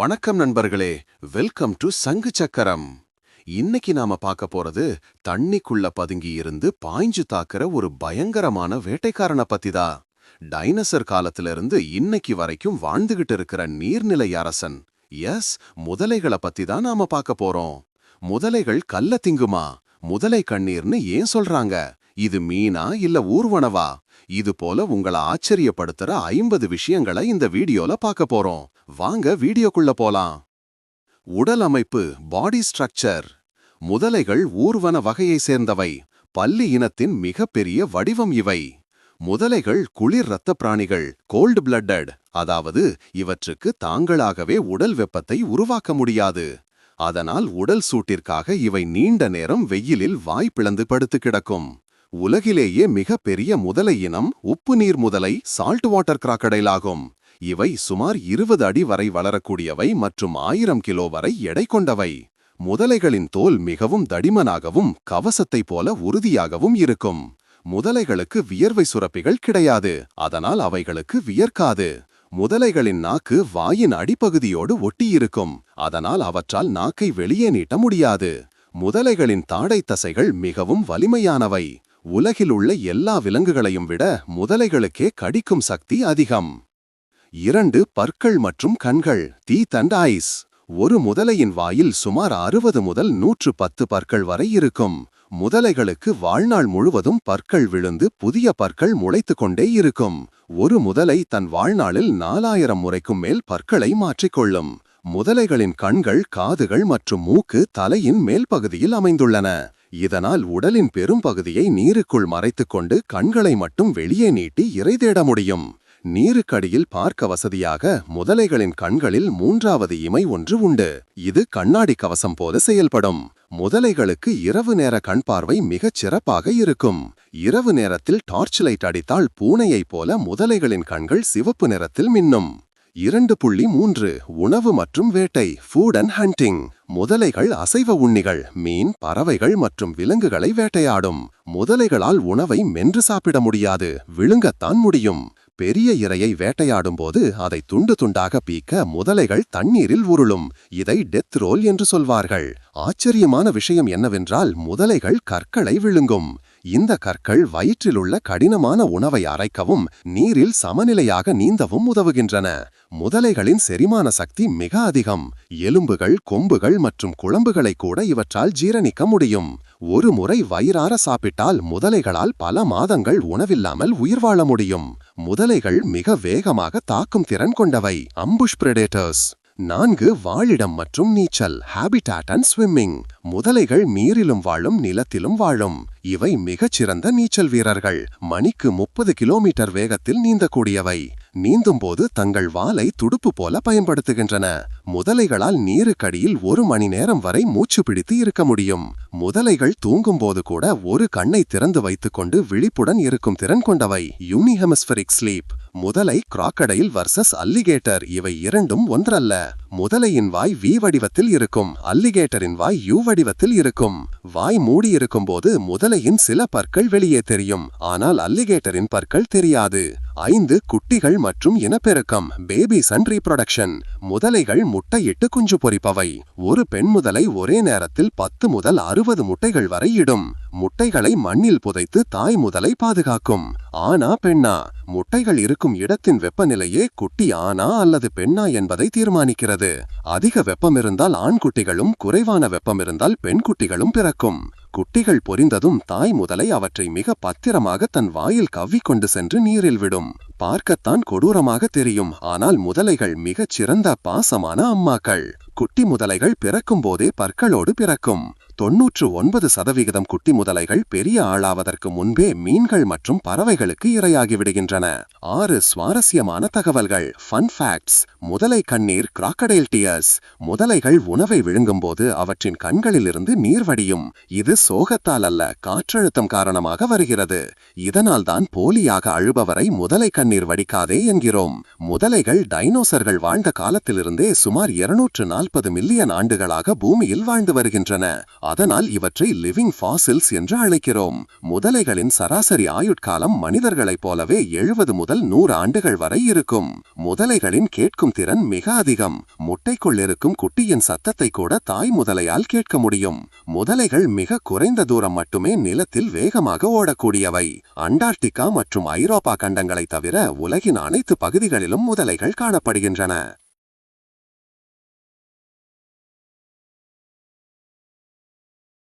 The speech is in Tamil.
வணக்கம் நண்பர்களே. வெல்கம் டு சங்கு சக்கரம். இன்னைக்கு நாம பார்க்க போறது தண்ணிக்குள்ள பதுங்கி இருந்து பாய்ஞ்சு தாக்குற ஒரு பயங்கரமான வேட்டைக்காரனை பத்திதா. டைனசர் காலத்துல இருந்து இன்னைக்கு வரைக்கும் வாழ்ந்துகிட்டு இருக்கிற நீர்நிலை அரசன். எஸ் முதலைகளை பத்தி தான் நாம பார்க்க போறோம். முதலைகள் கல்ல திங்குமா? முதலை கண்ணீர்னு ஏன் சொல்றாங்க? இது மீனா இல்ல ஊர்வனவா? இது போல உங்களை ஆச்சரியப்படுத்துற ஐம்பது விஷயங்களை இந்த வீடியோல பார்க்க போறோம். வாங்க வீடியோக்குள்ள போலாம். உடல் அமைப்பு பாடி ஸ்ட்ரக்சர் முதலைகள் ஊர்வன வகையை சேர்ந்தவை. பல்லி இனத்தின் மிகப்பெரிய வடிவம் இவை. முதலைகள் குளிர் இரத்த பிராணிகள் கோல்டு பிளட்டட் அதாவது இவற்றுக்கு தாங்களாகவே உடல் வெப்பத்தை உருவாக்க முடியாது. அதனால் உடல் சூட்டிற்காக இவை நீண்ட நேரம் வெயிலில் வாய் பிளந்து படுத்து கிடக்கும். உலகிலேயே மிகப்பெரிய முதலை இனம் உப்பு நீர் முதலை சால்ட் வாட்டர் கிராக்கடைல் ஆகும் இவை சுமார் இருபது அடி வரை வளரக்கூடியவை மற்றும் ஆயிரம் கிலோ வரை எடை கொண்டவை. முதலைகளின் தோல் மிகவும் தடிமனாகவும் கவசத்தைப் போல உறுதியாகவும் இருக்கும். முதலைகளுக்கு வியர்வை சுரப்பிகள் கிடையாது அதனால் அவைகளுக்கு வியர்க்காது. முதலைகளின் நாக்கு வாயின் அடிப்பகுதியோடு ஒட்டியிருக்கும் அதனால் அவற்றால் நாக்கை வெளியே நீட்ட முடியாது. முதலைகளின் தாடை தசைகள் மிகவும் வலிமையானவை. உலகில் உள்ள எல்லா விலங்குகளையும் விட முதலைகளுக்கே கடிக்கும் சக்தி அதிகம். இரண்டு பற்கள் மற்றும் கண்கள் தீத் அண்ட் ஐஸ். ஒரு முதலையின் வாயில் சுமார் அறுபது முதல் நூற்று பத்து பற்கள் வரை இருக்கும். முதலைகளுக்கு வாழ்நாள் முழுவதும் பற்கள் விழுந்து புதிய பற்கள் முளைத்து கொண்டே இருக்கும். ஒரு முதலை தன் வாழ்நாளில் நாலாயிரம் முறைக்கும் மேல் பற்களை மாற்றிக்கொள்ளும் முதலைகளின் கண்கள் காதுகள் மற்றும் மூக்கு தலையின் மேல் பகுதியில் அமைந்துள்ளன. இதனால் உடலின் பெரும் பகுதியை நீருக்குள் மறைத்துக் கொண்டு கண்களை மட்டும் வெளியே நீட்டி இறை தேட முடியும். நீருக்கடியில் பார்க்க வசதியாக முதலைகளின் கண்களில் மூன்றாவது இமை ஒன்று உண்டு. இது கண்ணாடி கவசம் போல செயல்படும். முதலைகளுக்கு இரவு நேர கண் பார்வை மிகச் சிறப்பாக இருக்கும். இரவு நேரத்தில் டார்ச் லைட் அடித்தால் பூனையைப் போல முதலைகளின் கண்கள் சிவப்பு நிறத்தில் மின்னும். இரண்டு புள்ளி மூன்று உணவு மற்றும் வேட்டை ஃபூட் அண்ட் ஹண்டிங் முதலைகள் அசைவ உண்ணிகள் மீன் பறவைகள் மற்றும் விலங்குகளை வேட்டையாடும். முதலைகளால் உணவை மென்று சாப்பிட முடியாது விழுங்கத்தான் முடியும். பெரிய இரையை வேட்டையாடும்போது அதை துண்டு துண்டாக பீக்க முதலைகள் தண்ணீரில் உருளும். இதை டெத் ரோல் என்று சொல்வார்கள். ஆச்சரியமான விஷயம் என்னவென்றால் முதலைகள் கற்களை விழுங்கும். இந்த கற்கள் வயிற்றிலுள்ள கடினமான உணவை அரைக்கவும் நீரில் சமநிலையாக நீந்தவும் உதவுகின்றன. முதலைகளின் செரிமான சக்தி மிக அதிகம். எலும்புகள் கொம்புகள் மற்றும் குழம்புகளை கூட இவற்றால் ஜீரணிக்க முடியும். ஒரு முறை வயிறார சாப்பிட்டால் முதலைகளால் பல மாதங்கள் உணவில்லாமல் உயிர் வாழ முடியும். முதலைகள் மிக வேகமாக தாக்கும் திறன் கொண்டவை. அம்புஷ் பிரெடேட்டர்ஸ் நான்கு வாழிடம் மற்றும் நீச்சல் ஹேபிடாட் அண்ட் ஸ்விம்மிங் முதலைகள் நீரிலும் வாழும் நிலத்திலும் வாழும். இவை மிகச்சிறந்த நீச்சல் வீரர்கள். மணிக்கு முப்பது கிலோமீட்டர் வேகத்தில் நீந்தக்கூடியவை. நீந்தும்போது தங்கள் வாலை துடுப்பு போல பயன்படுத்துகின்றன. முதலைகளால் நீருக்கடியில் ஒரு மணி நேரம் வரை மூச்சு பிடித்து இருக்க முடியும். முதலைகள் தூங்கும்போது கூட ஒரு கண்ணை திறந்து வைத்துக்கொண்டு விழிப்புடன் இருக்கும் திறன் கொண்டவை. யூனிஹெமஸ்பரிக் ஸ்லீப் முதலை கிராக்கடைல் வர்சஸ் அல்லிகேட்டர் இவை இரண்டும் ஒன்றல்ல. முதலையின் வாய் வி வடிவத்தில் இருக்கும் அல்லிகேட்டரின் வாய் யூ வடிவத்தில் இருக்கும். வாய் மூடியிருக்கும் போது முதலையின் சில பற்கள் வெளியே தெரியும் ஆனால் அல்லிகேட்டரின் பற்கள் தெரியாது. ஐந்து குட்டிகள் மற்றும் இனப்பெருக்கம் பேபிஸ் அண்ட் ரீப்ரொடக்ஷன் முதலைகள் முட்டையிட்டு குஞ்சு பொறிப்பவை. ஒரு பெண் முதலை ஒரே நேரத்தில் பத்து முதல் அறுபது முட்டைகள் வரை இடும். முட்டைகளை மண்ணில் புதைத்து தாய் முதலை பாதுகாக்கும். ஆனா பெண்ணா? முட்டைகள் இருக்கும் இடத்தின் வெப்பநிலையே குட்டி ஆனா அல்லது பெண்ணா என்பதை தீர்மானிக்கிறது. அதிக வெப்பம் இருந்தால் ஆண் குட்டிகளும் குறைவான வெப்பம் இருந்தால் பெண் குட்டிகளும் பிறக்கும். குட்டிகள் பொரிந்ததும் தாய் முதலை அவற்றை மிக பத்திரமாக தன் வாயில் கவ்விக்கொண்டு சென்று நீரில் விடும். பார்க்கத்தான் கொடூரமாக தெரியும். ஆனால் முதலைகள் மிகச் சிறந்த பாசமான அம்மாக்கள். குட்டி முதலைகள் பிறக்கும் போதே பற்களோடு பிறக்கும். தொன்னூற்று ஒன்பது சதவிகிதம் குட்டி முதலைகள் பெரிய ஆளாவதற்கு முன்பே மீன்கள் மற்றும் பறவைகளுக்கு இரையாகிவிடுகின்றன. ஆறு சுவாரஸ்யமான தகவல்கள். ஃபன் ஃபேக்ட்ஸ் முதலை கண்ணீர் கிராக்கடைல் டியர்ஸ் முதலைகள் உணவை விழுங்கும்போது அவற்றின் கண்களிலிருந்து நீர் வடியும். இது சோகத்தால் அல்ல காற்றழுத்தம் காரணமாக வருகிறது. இதனால்தான் போலியாக அழுபவரை முதலை கண்ணீர் வடிக்காதே என்கிறோம். முதலைகள் டைனோசர்கள் வாழ்ந்த காலத்திலிருந்தே சுமார் இருநூற்று நாற்பது மில்லியன் ஆண்டுகளாக பூமியில் வாழ்ந்து வருகின்றன. அதனால் இவற்றை லிவிங் ஃபாசில்ஸ் என்று அழைக்கிறோம். முதலைகளின் சராசரி ஆயுட்காலம் மனிதர்களைப் போலவே எழுபது முதல் நூறு ஆண்டுகள் வரை இருக்கும். முதலைகளின் கேட்கும் திறன் மிக அதிகம். முட்டைக்குள் இருக்கும் குட்டியின் சத்தத்தை கூட தாய் முதலையால் கேட்க முடியும். முதலைகள் மிக குறைந்த தூரம் மட்டுமே நிலத்தில் வேகமாக ஓடக்கூடியவை. அண்டார்டிகா மற்றும் ஐரோப்பா கண்டங்களை தவிர உலகின் அனைத்து பகுதிகளிலும் முதலைகள் காணப்படுகின்றன.